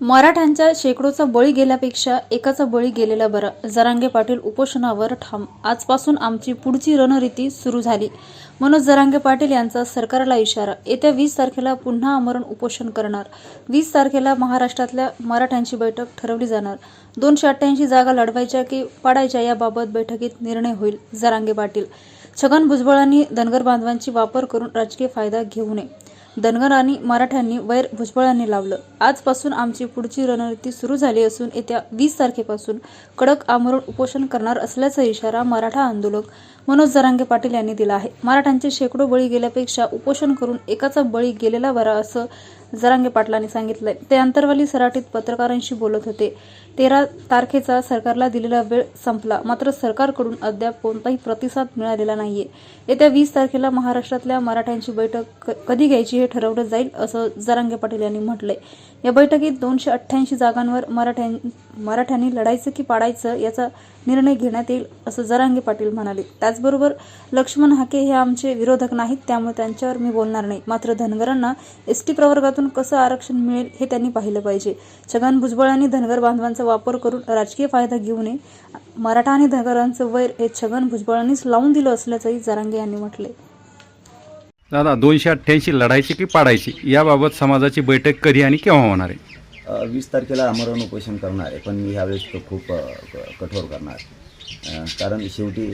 मराठ्यांच्या शेकडोचा बळी गेल्यापेक्षा एकाचा बळी गेलेला बरं. जरांगे पाटील उपोषणावर ठाम. आजपासून आमची पुढची रणनीती सुरू झाली. मनोज जरांगे पाटील यांचा सरकारला इशारा. येत्या वीस तारखेला पुन्हा आमरण उपोषण करणार. वीस तारखेला महाराष्ट्रातल्या मराठ्यांची बैठक ठरवली जाणार. दोनशे अठ्ठ्याऐंशी जागा लढवायच्या की पाडायच्या याबाबत बैठकीत निर्णय होईल जरांगे पाटील. छगन भुजबळांनी धनगर बांधवांची वापर करून राजकीय फायदा घेऊ नये. धनगर आणि मराठ्यांनी वैर भुजबळांनी लावलं. आजपासून आमची पुढची रणनीती सुरू झाली असून येत्या वीस तारखेपासून कडक आमरण उपोषण करणार असल्याचा इशारा मराठा आंदोलक मनोज जरांगे पाटील यांनी दिला आहे. मराठ्यांचे शेकडो बळी गेल्यापेक्षा उपोषण करून एकाचा बळी गेलेला बरा असं जरांगे पाटलांनी सांगितलंय. ते अंतरवाली सराटीत पत्रकारांशी बोलत होते. तेरा तारखेचा सरकारला दिलेला वेळ संपला. मात्र सरकारकडून अद्याप कोणताही प्रतिसाद मिळालेला नाहीये. येत्या वीस तारखेला महाराष्ट्रातल्या मराठ्यांची बैठक कधी घ्यायची हे ठरवलं जाईल असं जरांगे पाटील यांनी म्हटलंय. या बैठकीत दोनशे अठ्ठ्याऐंशी जागांवर मराठ्यां मराठ्यांनी लढायचं की पाडायचं याचा निर्णय घेण्यात येईल असं जरांगे पाटील म्हणाले. त्याचबरोबर लक्ष्मण हाके हे आमचे विरोधक नाहीत त्यामुळे त्यांच्यावर मी बोलणार नाही. मात्र धनगरांना एस टी प्रवर्गातून कसं आरक्षण मिळेल हे त्यांनी पाहिलं पाहिजे. छगन भुजबळांनी धनगर बांधवांचा वापर करून राजकीय फायदा घेऊ नये. मराठा आणि धनगरांचं वैर हे छगन भुजबळांनीच लावून दिलं असल्याचंही जरांगे यांनी म्हटले दादा दोनशे अठ्ठ्याऐंशी लढायची की पाडायची? याबाबत समाजाची बैठक कधी आणि केव्हा होणार आहे? वीस तारखेला आमरण उपोषण करणार आहे पण मी ह्यावेळेस तो खूप कठोर करणार कारण शेवटी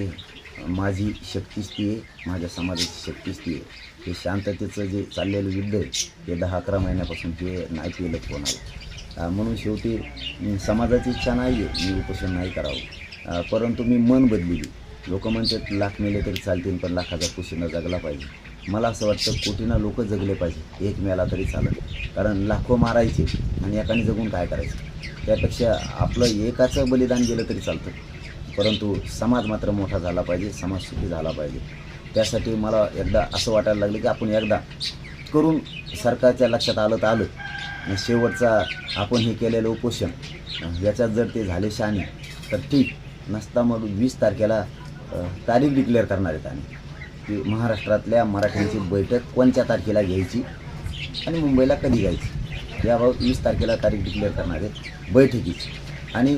माझी शक्तीच ती आहे माझ्या समाजाची शक्तीच ती आहे. हे शांततेचं जे चाललेलं युद्ध आहे ते दहा अकरा महिन्यापासून ते नाही केलं कोणाला. म्हणून शेवटी समाजाची इच्छा नाही आहे मी उपोषण नाही करावं. परंतु मी मन बदलली. लोक म्हणतात लाख मेले तरी चालतील पण लाखाचा पुशीनं जगला पाहिजे. मला असं वाटतं कोटीना लोक जगले पाहिजे एक मेला तरी चालत. कारण लाखो मारायचे आणि एकाने जगून काय करायचं? त्यापेक्षा आपलं एकाचं बलिदान गेलं तरी चालतं. परंतु समाज मात्र मोठा झाला पाहिजे समाज सुखी झाला पाहिजे. त्यासाठी मला एकदा असं वाटायला लागलं की आपण एकदा करून सरकारच्या लक्षात आलं तर आलं. आणि शेवटचा आपण हे केलेलं उपोषण याच्यात जर ते झाले शाने तर ठीक. नसता मग वीस तारखेला तारीख डिक्लेअर करणार आहेत आम्ही. की महाराष्ट्रातल्या मराठ्यांची बैठक कोणत्या तारखेला घ्यायची आणि मुंबईला कधी घ्यायची? याबाबत वीस तारखेला तारीख डिक्लेअर करणार आहे बैठकीची. आणि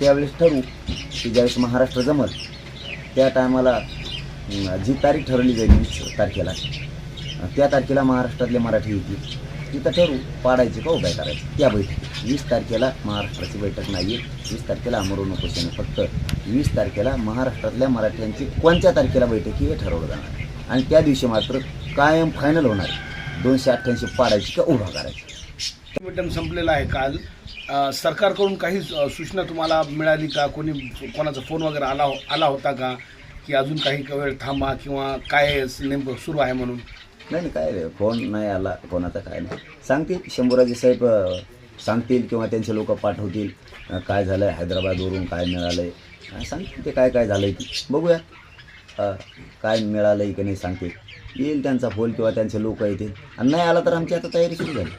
त्यावेळेस ठरवू की ज्यावेळेस महाराष्ट्र जमल त्या टायमाला जी तारीख ठरवली जाईल वीस तारखेला त्या तारखेला महाराष्ट्रातले मराठी येतील. तिथं ठरवू पाडायचे का उभ्या करायचं? त्या बैठकीत. वीस तारखेला महाराष्ट्राची बैठक नाही आहे वीस तारखेला अमरून उपोषण फक्त. वीस तारखेला महाराष्ट्रातल्या मराठ्यांची कोणत्या तारखेला बैठकी हे ठरवलं जाणार आणि त्या दिवशी मात्र कायम फायनल होणार दोनशे अठ्ठ्याऐंशी पाडायची का उभा करायची? मिटम संपलेला आहे काल. सरकारकडून काही सूचना तुम्हाला मिळाली का? कोणी कोणाचा फोन वगैरे आला आला होता का? की अजून काही वेळ थांबा किंवा काय नेमकं सुरू आहे म्हणून? नाही नाही काय रे फोन नाही आला कोणाचा काय नाही. सांगतील शंभूराजे साहेब सांगतील किंवा त्यांचे लोक पाठवतील काय झालं आहे हैदराबादवरून काय मिळालं आहे सांगतील ते काय काय झालं आहे ती. बघूया. काय मिळालं आहे की नाही सांगतील. येईल त्यांचा फोन किंवा त्यांचे लोक येतील. आणि नाही आला तर आमची आता तयारी सुरू झाली.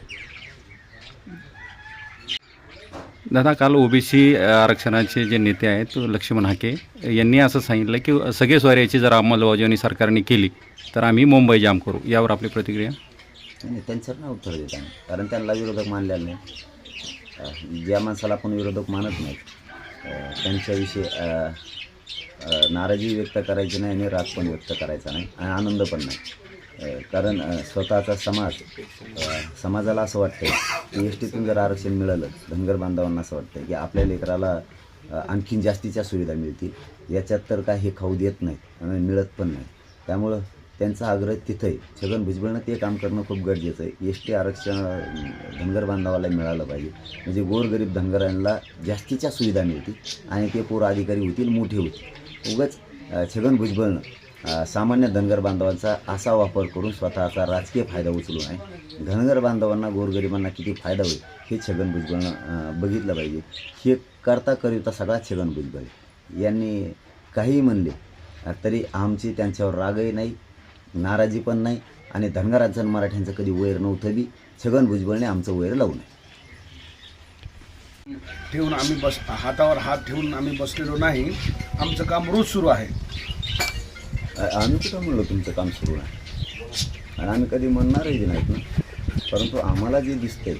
दादा काल ओबीसी आरक्षणाचे जे नेते आहेत लक्ष्मण हाके यांनी असं सांगितलं की सगळे स्वाऱ्याची जर अंमलबजावणी सरकारने केली तर आम्ही मुंबई जाम करू. यावर आपली प्रतिक्रिया? नाही त्यांच्यावर नाही उत्तर देत आम्ही. कारण त्यांना विरोधक मानल्या नाही. ज्या माणसाला आपण विरोधक मानत नाही. त्यांच्याविषयी नाराजी व्यक्त करायची नाही आणि राग पण व्यक्त करायचा नाही आणि आनंद पण नाही. कारण स्वतःचा समाज समाजाला असं वाटतं की एस टीतून जर आरक्षण मिळालं धनगर बांधवांना असं वाटतं की आपल्या लेकराला आणखीन जास्तीच्या सुविधा मिळतील. याच्यात तर काय हे खाऊ देत नाहीत आणि मिळत पण नाही त्यामुळं त्यांचा आग्रह तिथं आहे छगन भुजबळनं ते काम करणं खूप गरजेचं आहे. एस टी आरक्षण धनगर बांधवाला मिळालं पाहिजे. म्हणजे गोरगरीब धनगरांना जास्तीच्या सुविधा मिळतील आणि ते पोर अधिकारी होतील मोठे होतील. उगाच छगन भुजबळनं सामान्य धनगर बांधवांचा असा वापर करून स्वतःचा राजकीय फायदा उचलू नये धनगर बांधवांना गोरगरिबांना किती फायदा होईल हे छगन भुजबळनं बघितलं पाहिजे. हे करता करिता सगळा छगन भुजबळ. यांनी काहीही म्हणले तरी आमची त्यांच्यावर रागही नाही नाराजी पण नाही आणि धनगरांचं मराठ्यांचं कधी वैर नव्हतं बी छगन भुजबळने आमचं वैर लावू नये. ठेवून आम्ही बस हातावर हात ठेवून आम्ही बसलेलो नाही. आमचं काम रोज सुरू आहे. आम्ही कुठं म्हणलो तुमचं काम सुरू नाही आणि आम्ही कधी म्हणणारही नाहीत ना. परंतु आम्हाला जे दिसते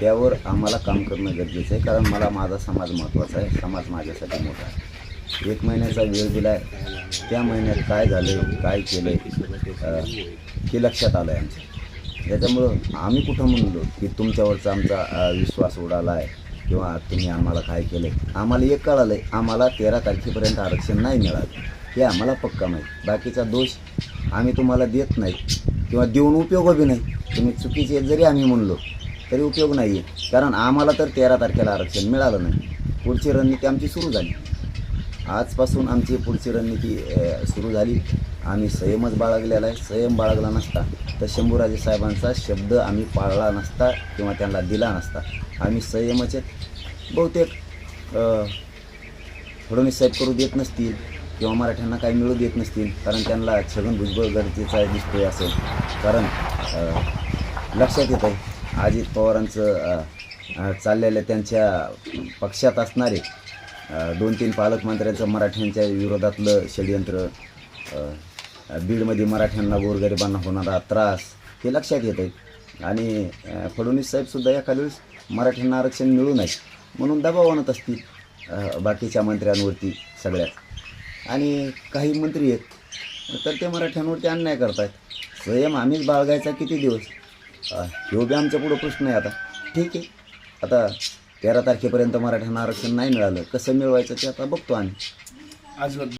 त्यावर आम्हाला काम करणं गरजेचं आहे. कारण मला माझा समाज महत्त्वाचा आहे. समाज माझ्यासाठी मोठा आहे. एक महिन्याचा वेळ दिला आहे त्या महिन्यात काय झालं काय केलं आहे हे लक्षात आलं आहे आमचं त्याच्यामुळं आम्ही कुठं म्हणलो की तुमच्यावरचा आमचा विश्वास उडाला आहे किंवा तुम्ही आम्हाला काय केलं आहे आम्हाला एक कळालं आहे आम्हाला तेरा तारखेपर्यंत आरक्षण नाही मिळालं. हे आम्हाला पक्का माहीत. बाकीचा दोष आम्ही तुम्हाला देत नाही किंवा देऊन उपयोग बी नाही. तुम्ही चुकीचे जरी आम्ही म्हणलो तरी उपयोग नाही आहे कारण आम्हाला तर तेरा तारखेला आरक्षण मिळालं नाही. पुढची रणनीती आमची सुरू झाली. आजपासून आमची पुढची रणनीती सुरू झाली. आम्ही संयमच बाळगलेला आहे. संयम बाळगला नसता तर शंभूराजे साहेबांचा शब्द आम्ही पाळला नसता किंवा त्यांना दिला नसता. आम्ही संयमच आहेत. बहुतेक फडणवीस साहेब करू देत नसतील. किंवा मराठ्यांना काही मिळू देत नसतील कारण त्यांना छगन भुजबळ गरजेचा दिसतोय असं. कारण लक्षात येतं आहे अजित पवारांचं चाललेल्या त्यांच्या पक्षात असणारे दोन तीन पालकमंत्र्यांचं मराठ्यांच्या विरोधातलं षडयंत्र बीडमध्ये मराठ्यांना गोरगरिबांना होणारा त्रास हे लक्षात येत आहे आणि फडणवीस साहेबसुद्धा एखाद्या वेळेस मराठ्यांना आरक्षण मिळू नये म्हणून दबाव आणत असतील बाकीच्या मंत्र्यांवरती सगळ्यात. आणि काही मंत्री आहेत. तर ते मराठ्यांवरती अन्याय करतायत. संयम आम्हीच बाळगायचा किती दिवस? ह्यो बी आमच्या पुढं प्रश्न आहे आता. ठीक आहे. आता तेरा तारखेपर्यंत मराठ्यांना आरक्षण नाही मिळालं. कसं मिळवायचं ते आता बघतो आम्ही. आज